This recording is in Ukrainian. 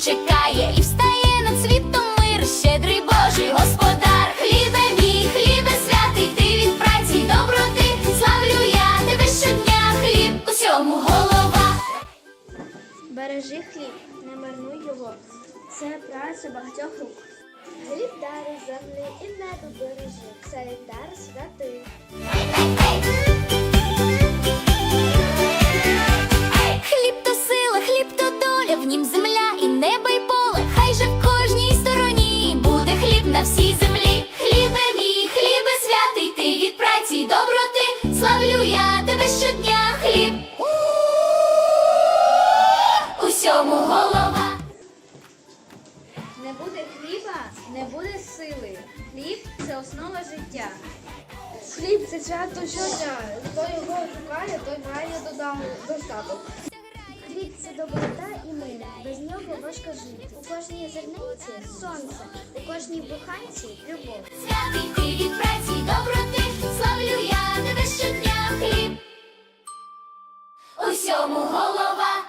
чекає і встає над світом мир, щедрий Божий господар, хлібе мій, хлібе святий, ти від праці доброти, славлю я тебе щодня, хліб усьому голова. Бережи хліб, не марнуй його, це праця багатьох рук. Хліб дари землі і небо бережи, це дар святий. Славлю я тебе щодня, хліб. Усьому голова. Не буде хліба, не буде сили. Хліб це основа життя. Хліб це свято щодня. Хто його шукає, той має достаток. Хліб це доброта і мир. Без нього важко жити. У кожній зерниці сонце, у кожній буханці любов. Святий ти від праці доброти. усьому голова.